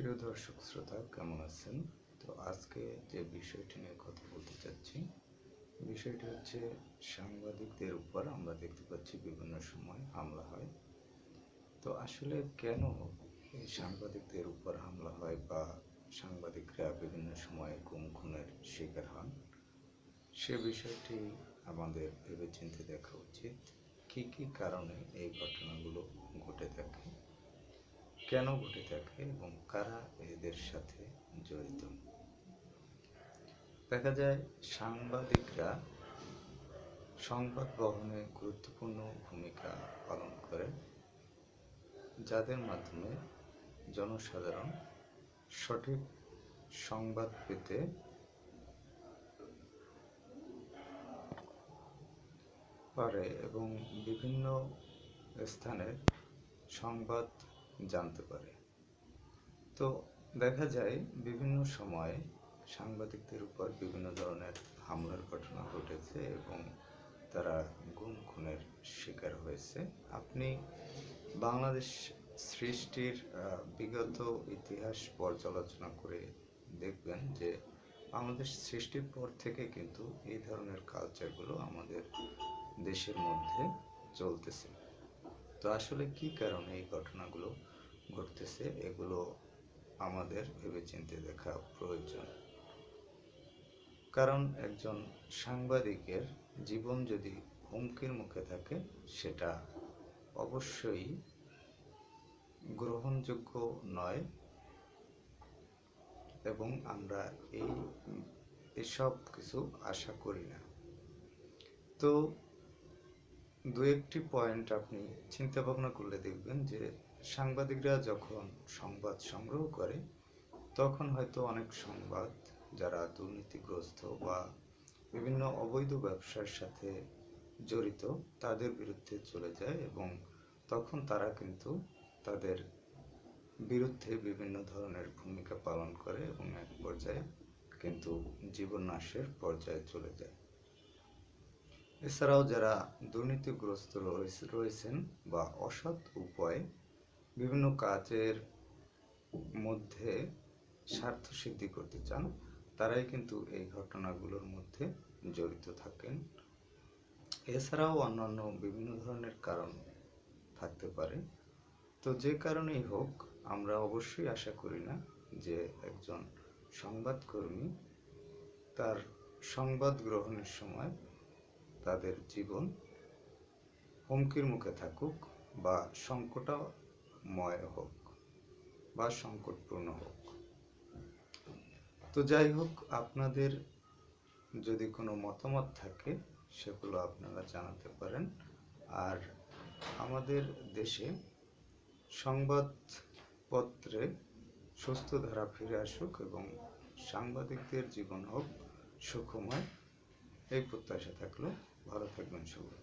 প্রিয় দর্শক শ্রোতা, কেমন আছেন? তো আজকে যে বিষয়টি নিয়ে কথা বলতে চাচ্ছি, বিষয়টি হচ্ছে সাংবাদিকদের উপর আমরা দেখতে পাচ্ছি বিভিন্ন সময় হামলা হয়। তো আসলে কেন এই সাংবাদিকদের উপর হামলা হয় বা সাংবাদিকরা বিভিন্ন সময়ে গুম খুনের শিকার হন? সে বিষয়টি আমাদের ভেবেচিন্তে দেখা উচিত। কি কি কারণে এই ঘটনাগুলো ঘটে থাকে? কেন ঘটে থাকে এবং কারা এদের সাথে জড়িত? দেখা যায়, সাংবাদিকরা সংবাদ বহনে গুরুত্বপূর্ণ ভূমিকা পালন করে যাদের মাধ্যমে জনসাধারণ সঠিক সংবাদ পেতে পারে এবং বিভিন্ন স্থানের সংবাদ জানতে পারে। তো দেখা যায় বিভিন্ন সময়ে সাংবাদিকদের উপর বিভিন্ন ধরনের হামলার ঘটনা ঘটেছে এবং তারা গুম খুনের শিকার হয়েছে। আপনি বাংলাদেশ সৃষ্টির বিগত ইতিহাস পর্যালোচনা করে দেখবেন যে বাংলাদেশ সৃষ্টির পর থেকে কিন্তু এই ধরনের কালচারগুলো আমাদের দেশের মধ্যে চলতেছে। তো আসলে কি কারণে এই ঘটনাগুলো ঘটতেছে, এগুলো আমাদের ভেবেচিন্তে দেখা প্রয়োজন। কারণ একজন সাংবাদিকের জীবন যদি হুমকির মুখে থাকে, সেটা অবশ্যই গ্রহণযোগ্য নয় এবং আমরা এই, এসব কিছু আশা করি না। তো দু একটি পয়েন্ট আপনি চিন্তা ভাবনা করলে দেখবেন যে সাংবাদিকরা যখন সংবাদ সংগ্রহ করে, তখন হয়তো অনেক সংবাদ যারা দুর্নীতিগ্রস্ত বা বিভিন্ন অবৈধ ব্যবসার সাথে জড়িত, তাদের বিরুদ্ধে চলে যায় এবং তখন তারা কিন্তু তাদের বিরুদ্ধে বিভিন্ন ধরনের ভূমিকা পালন করে এবং এক পর্যায়ে কিন্তু জীবন নাশের পর্যায়ে চলে যায়। এছাড়াও যারা দুর্নীতিগ্রস্ত রয়েছে- রয়েছেন বা অসৎ উপায়ে বিভিন্ন কাজের মধ্যে স্বার্থ সিদ্ধি করতে চান, তারাই কিন্তু এই ঘটনাগুলোর মধ্যে জড়িত থাকেন। এছাড়াও অন্যান্য বিভিন্ন ধরনের কারণ থাকতে পারে। তো যে কারণেই হোক, আমরা অবশ্যই আশা করি না যে একজন সংবাদকর্মী তার সংবাদ গ্রহণের সময় তাদের জীবন হুমকির মুখে থাকুক বা সংকটময় হোক বা সংকটপূর্ণ হোক। তো যাই হোক, আপনাদের যদি কোনো মতামত থাকে, সেগুলো আপনারা জানাতে পারেন। আর আমাদের দেশে সংবাদপত্রে সুস্থ ধারা ফিরে আসুক এবং সাংবাদিকদের জীবন হোক সুখময়। এই প্রত্যাশা থাকল। ভালো থাকবেন সবাই।